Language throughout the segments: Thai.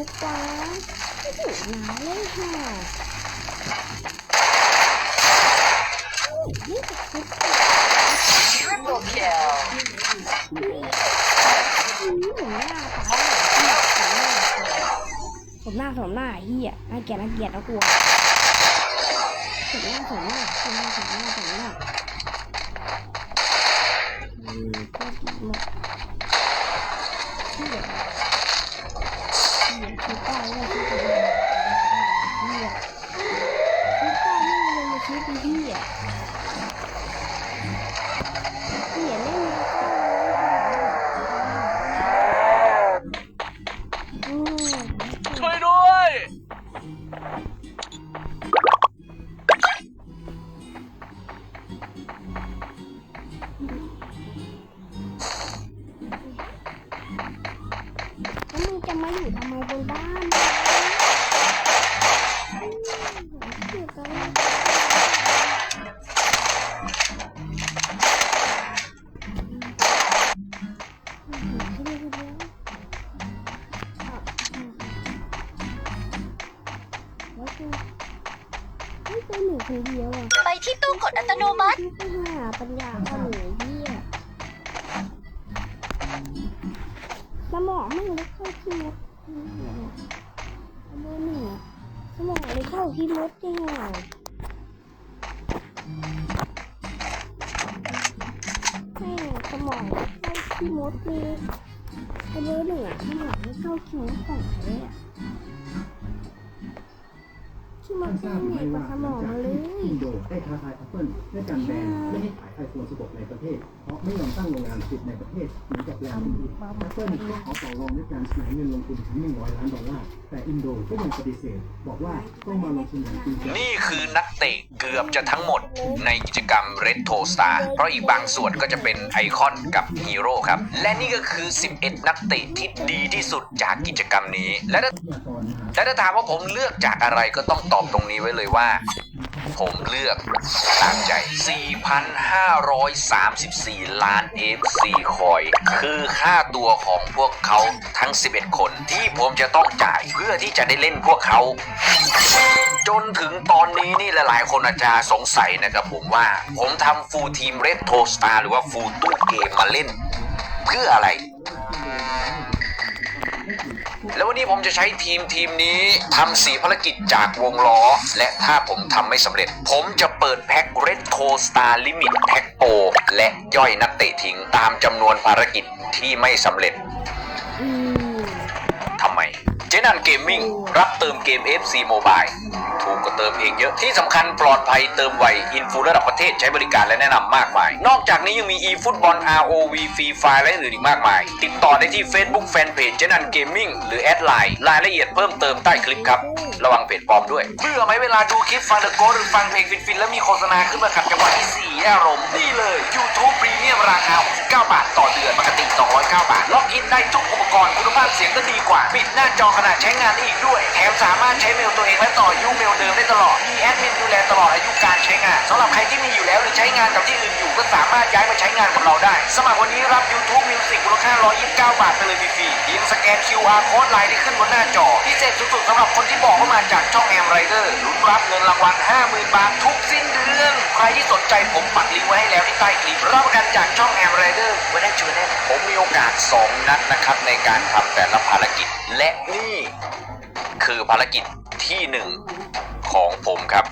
ชุบฟ้าไม่ถูกหนาเลยค่ะนี่จะชุบ Triple kill. นี่เหมือนหน้าตาผมหน้าผมหน้าเฮียน่าเกลียดน่าเกลียดน่ากลัวผมหน้าผมหน้าผมหน้าผมหน้าผมหน้า เป็นหนูคนเดียวอะไปที่ตู้กดอัตโนมัติไม่หาปัญญาอ่อนหนูเหี้ยสมองไม่เล็กเข้าที่มดเบอร์หนึ่งอะสมองเล็กเข้าที่มดยังไงให้สมองเล็กเข้าที่มดเลยไอ้เบอร์หนึ่งอะสมองเล็กเข้าที่มดของแท้อะ ที่มดท่านทเป็ราบหไงรือกไม่ว่าว่าสมองมาเลยอินโดได้ท้าทายแอปเปิลด้วยการแบนไม่ให้ขายไอโฟน16 ในประเทศ เพราะไม่ยอมตั้งโรงงานผลิตในประเทศเหมือนกับแบรนด์อื่นแอปเปิลก็ขอต่อรองด้วยการเสนอเงินลงทุนถึง 100 ล้านดอลลาร์ แต่อินโดก็ยังปฏิเสธ บอกว่าต้องมาลงทุนอย่างจริงจังนี่คือนักเตะเกือบจะทั้งหมดในกิจกรรม Red t o Star เพราะอีกบางส่วนก็จะเป็นไอคอนกับฮีโร่ครับ และนี่ก็คือ 11 นักเตะที่ดีที่สุดจากกิจกรรมนี้ และถ้าทรัพยากรมหาและถ้าถามว่าผมเลือกจากอะไรก็ต้องตอบตรงนี้ไว้เลยว่า ผมเลือกตามใจ 4,534 ล้าน FC คอย คือค่าตัวของพวกเขาทั้ง 11 คนที่ผมจะต้องจ่ายเพื่อที่จะได้เล่นพวกเขา จนถึงตอนนี้นี่หลายๆ คนอาจจะสงสัยนะครับผมว่า ผมทำฟูลทีมเรดโทสตาร์หรือว่าฟูลตู้เกมมาเล่น เพื่ออะไร แล้ววันนี้ผมจะใช้ทีมทีมนี้ทำสีภารกิจจากวงล้อ และถ้าผมทำไม่สำเร็จ ผมจะเปิดแพ็ค Red c o Star Limit แพ็คโปและย่อยนักเตะทิ้งตามจำนวนภารกิจที่ไม่สำเร็จ เจนันเกมมิ่งรับเติมเกม FC Mobile ถูกกว่าเติมเองเยอะ ที่สำคัญปลอดภัยเติมไว อินฟูระดับประเทศใช้บริการและแนะนำมากมาย นอกจากนี้ยังมี eFootball ROV Free Fire และอื่นอีกมากมาย ติดต่อได้ที่ Facebook Fanpage เจนันเกมมิ่งหรือแอดไลน์รายละเอียดเพิ่มเติมใต้คลิปครับ ระวังเพจปลอมด้วย เบื่อไหมเวลาดูคลิปฟังเดอะโกหรือฟังเพลงฟินๆแล้วมีโฆษณาขึ้นมาขัดจังหวะที่สี่อารมณ์นี่เลย YouTube Premium ราคา 9 บาท ล็อกอินได้ทุกอุปกรณ์คุณภาพเสียงก็ดีกว่า ปิดหน้าจอขนาดใช้งานอีกด้วย แถมสามารถใช้เมลตัวเองและต่อยูเมลเดิมได้ตลอด มีแอดมินดูแลตลอดอายุการใช้งานสำหรับใครที่มีอยู่แล้วหรือใช้งานกับที่อื่นอยู่ก็สามารถย้ายมาใช้งานกับเราได้ สมัครวันนี้รับ YouTube Music มูลค่า129 บาทไปเลยฟรี ๆเพียงสแกน QR โค้ดไลน์ที่ขึ้นบนหน้าจอ พิเศษสุดๆสำหรับคนที่บอกว่ามาจากช่องแอมไรเดอร์ลุ้นรับเงินรางวัล 50,000 บาททุกสิ้นเดือน ใครที่สนใจผมปักลิงก์ไว้ให้แล้วที่ใต้คลิป รับประกันจากช่องแอมไรเดอร์ไว้ได้ชัวร์แน่ผมมีโอกาส 2 นัดนะครับในการทำแต่ละภารกิจ และนี่คือภารกิจที่หนึ่งของผมครับ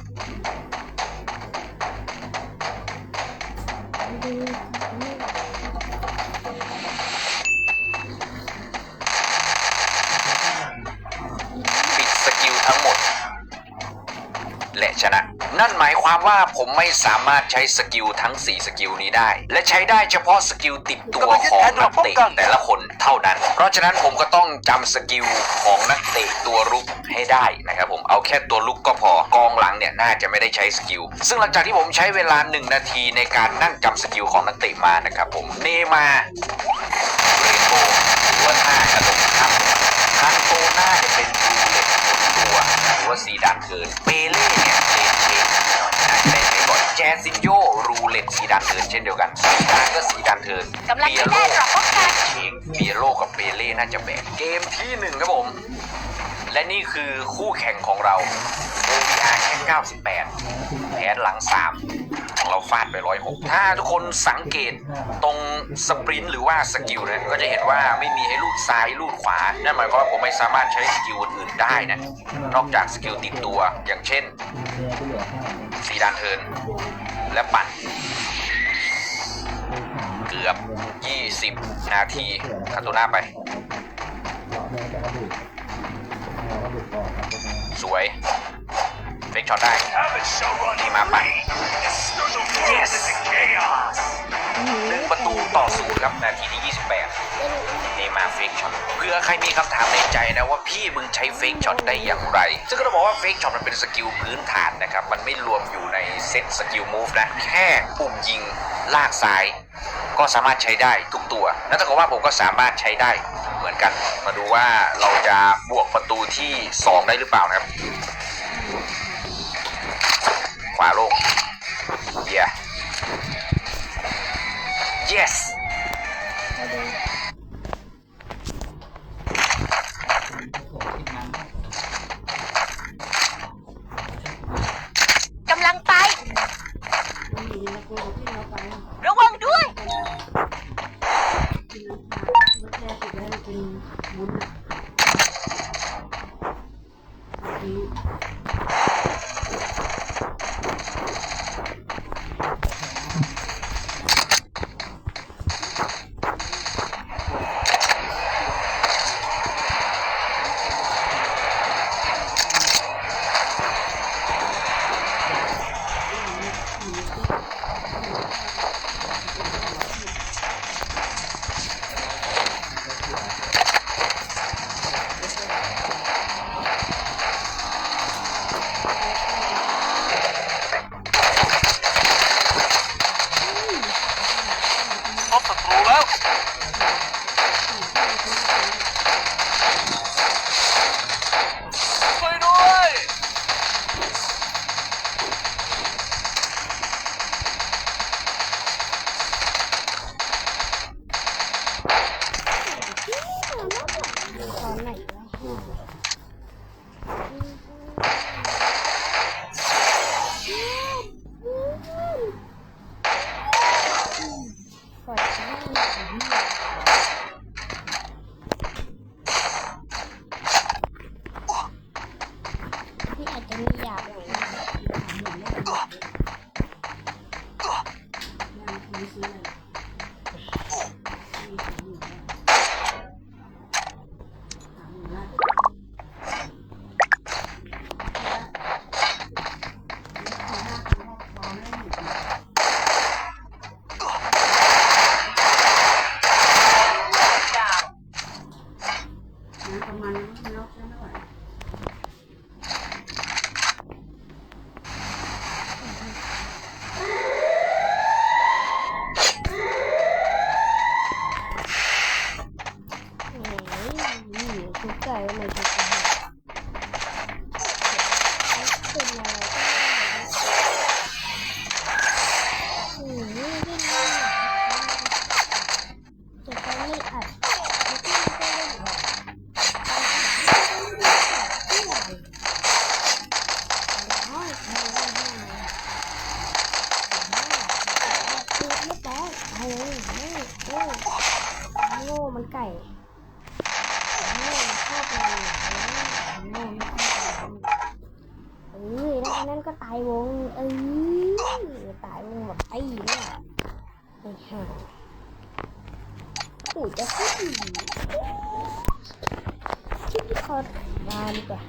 ชนะ นั่นหมายความว่าผมไม่สามารถใช้สกิลทั้ง 4 สกิลนี้ได้ และใช้ได้เฉพาะสกิลติดตัวของนักเตะแต่ละคนเท่านั้น เพราะฉะนั้นผมก็ต้องจำสกิลของนักเตะตัวรุกให้ได้นะครับผมเอาแค่ตัวลุกก็พอกองหลังเนี่ยน่าจะไม่ได้ใช้สกิล ซึ่งหลังจากที่ผมใช้เวลา 1 นาทีในการนั่งจำสกิลของนักเตะมานะครับผมเนมาเรนโบหรือว่าท่ากระโดดข้ามคันโตน่าจะเป็น ว่าสีดำเกินเปเล่เนี่ยเลนเช นหน่อยน่าจะได้ใช้บ่อยแจซินโยรูเล็ตสีดานเทิร์นเช่นเดียวกันสีดานก็สีดานเทิร์นกำลังเปียจะโลได้รับป้องกันเชงเปียโลกับเปเล่น่าจะแบกเกมที่หนึ่งครับผม และนี่คือคู่แข่งของเรา OVR แค่98 แผนหลัง 3 ของเราฟาดไป 106 ถ้าทุกคนสังเกตตรงสปรินต์หรือว่าสกิลเนะก็จะเห็นว่าไม่มีให้ลูดซ้ายลูดขวา นั่นหมายความว่าผมไม่สามารถใช้สกิลอื่นๆได้นะ นอกจากสกิลติดตัวอย่างเช่น สีดานเทิร์นและปั่น เกือบ 20 นาทีคาโตน่าไป สวยเฟกช็อตได้ นี่มาปั่น yes หนึ่งประตูต่อศูนย์ครับนาทีที่ 28 นี่มาเฟกช็อตเพื่อใครมีคำถามในใจนะว่าพี่มึงใช้เฟกช็อตได้อย่างไร ซึ่งก็ต้องบอกว่าเฟกช็อตมันเป็นสกิลพื้นฐานนะครับ มันไม่รวมอยู่ในเซตสกิลมูฟนะ แค่ปุ่มยิงลากซ้าย ก็สามารถใช้ได้ทุกตัว นั่นเท่ากับว่าผมก็สามารถใช้ได้เหมือนกัน มาดูว่าเราจะบวกประตูที่ 2 ได้หรือเปล่านะครับ ระ ก็ตายวง เอ้ยตายวงแบบไอ้เนี่ยไอ้ห่าโอ้ยจะขึ้นคิดที่คอมาดีกว่า